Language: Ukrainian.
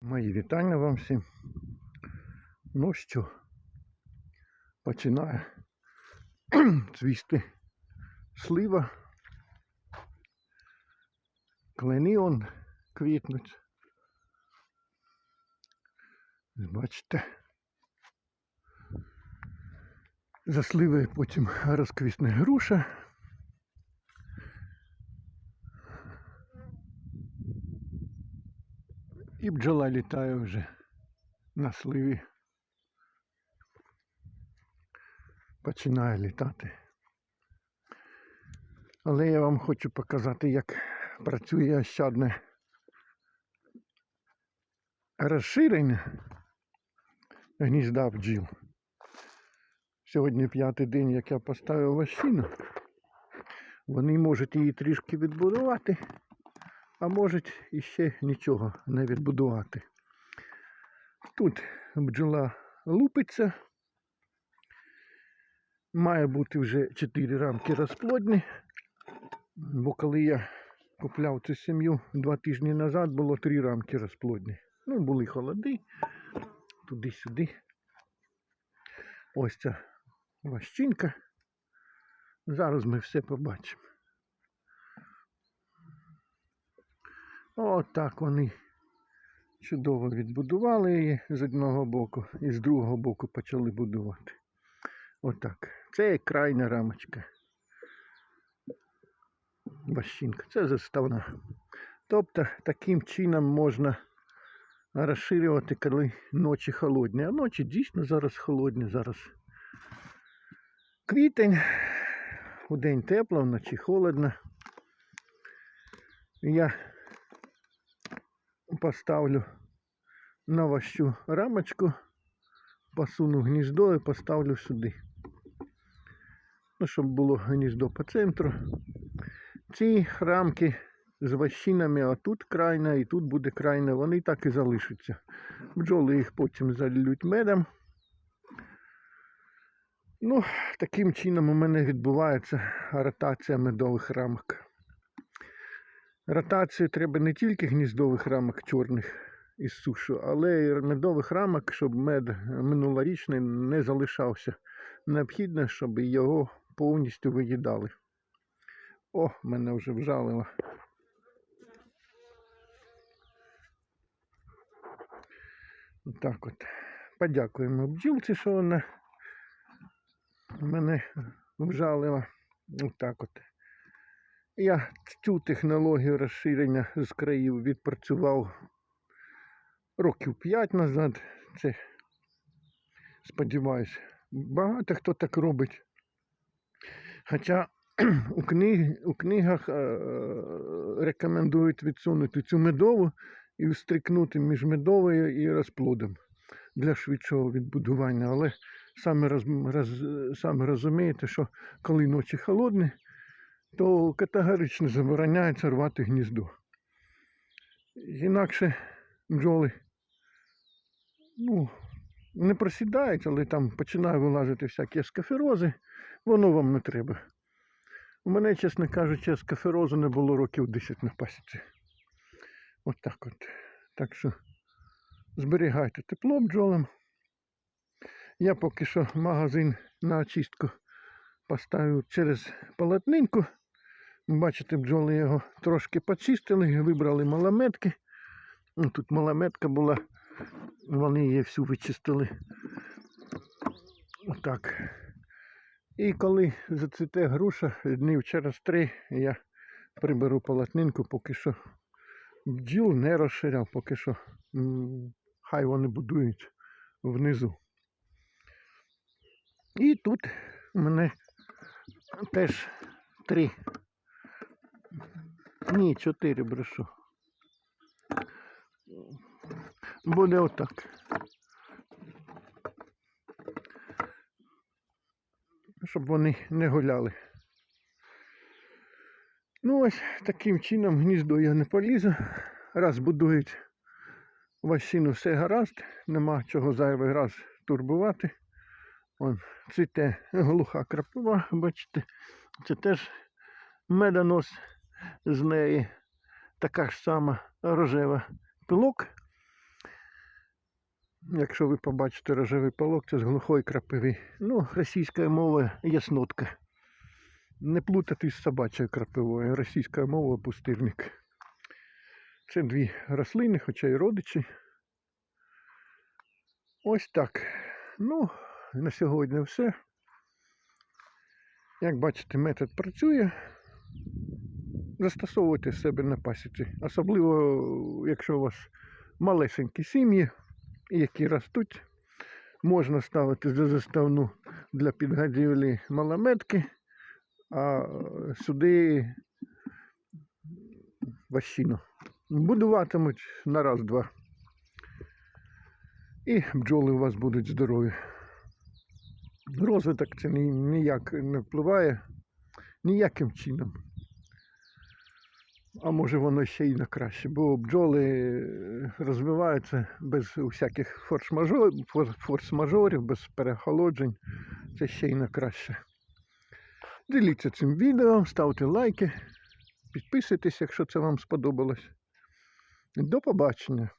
Мої вітання вам всім. Ну що, починає цвісти слива. Клени он квітнуть. Бачите. За сливи потім розквісне груша. І бджола літає вже на сливі. Починає літати. Але я вам хочу показати, як працює ощадне розширення гнізда бджіл. Сьогодні п'ятий день, як я поставив вощину. Вони можуть її трішки відбудувати а можуть іще нічого не відбудувати. Тут бджола лупиться. Має бути вже 4 рамки розплодні, бо коли я купляв цю сім'ю два тижні назад, було 3 рамки розплодні. Ну, були холоди, туди-сюди. Ось ця ващинка. Зараз ми все побачимо. Отак вони чудово відбудували її з одного боку і з другого боку почали будувати. Отак. Це крайня рамочка. Ващинка. Це заставна. Тобто таким чином можна розширювати, коли ночі холодні. А ночі дійсно зараз холодні. Зараз квітень. У день тепло, вночі холодно. Я поставлю на ващу рамочку, посуну гніздо і поставлю сюди. Ну, щоб було гніздо по центру. Ці рамки з ващинами, а тут крайна і тут буде крайна, вони так і залишаться. Бджоли їх потім залють медом. Ну, таким чином у мене відбувається ротація медових рамок. Ротацію треба не тільки гніздових рамок чорних із сушу, але й медових рамок, щоб мед минулорічний не залишався. Необхідно, щоб його повністю виїдали. О, мене вже вжалило. Так от. Подякуємо бджілці, що вона мене вжалила. Отак от. Я цю технологію розширення з країв відпрацював років 5 назад. Це, сподіваюся, багато хто так робить. Хоча у, книг, у книгах е, рекомендують відсунути цю медову і встрикнути між медовою і розплодом для швидшого відбудування. Але саме, роз, роз, саме розумієте, що коли ночі холодні, то категорично забороняється рвати гніздо. Інакше бджоли ну, не просідають, але там починає вилазити всякі скаферози, воно вам не треба. У мене, чесно кажучи, скаферозу не було років 10 на пасіці. От так от. Так що зберігайте тепло бджолам. Я поки що магазин на очистку поставив через полотнинку. Бачите, бджоли його трошки почистили, вибрали малометки. Ну, Тут малометка була, вони її всю вичистили. Отак. І коли зацвіте груша, днів через три я приберу полотнинку, поки що бджіл не розширяв, поки що хай вони будують внизу. І тут мене теж три. Ні, чотири брешу. Буде отак. Щоб вони не гуляли. Ну ось таким чином гніздо я не полізу. Раз будують ващину все гаразд, нема чого зайвий раз турбувати. Вон цвіте глуха крапива, бачите, це теж медонос з неї така ж сама рожева пилок. Якщо ви побачите рожевий полок, це з глухої крапиви. Ну, російська мова яснотка. Не плутати з собачою крапивою. Російська мова пустирник. Це дві рослини, хоча й родичі. Ось так. Ну, на сьогодні все. Як бачите, метод працює. Застосовуйте себе на пасіці. Особливо, якщо у вас малесенькі сім'ї, які ростуть, можна ставити за заставну для підгодівлі малометки, а сюди ващину. Будуватимуть на раз-два. І бджоли у вас будуть здорові. Розвиток це ніяк не впливає ніяким чином. А може воно ще й на краще, бо бджоли е, розвиваються без усяких форс-мажор- фор- форс-мажорів, без перехолоджень. Це ще й на краще. Діліться цим відео, ставте лайки, підписуйтесь, якщо це вам сподобалось. До побачення!